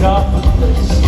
dark place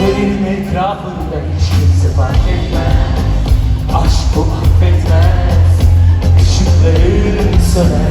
Bedenin etrafında hiç kimse fark etmez. Aşk bu affetmez. Işıkların söner.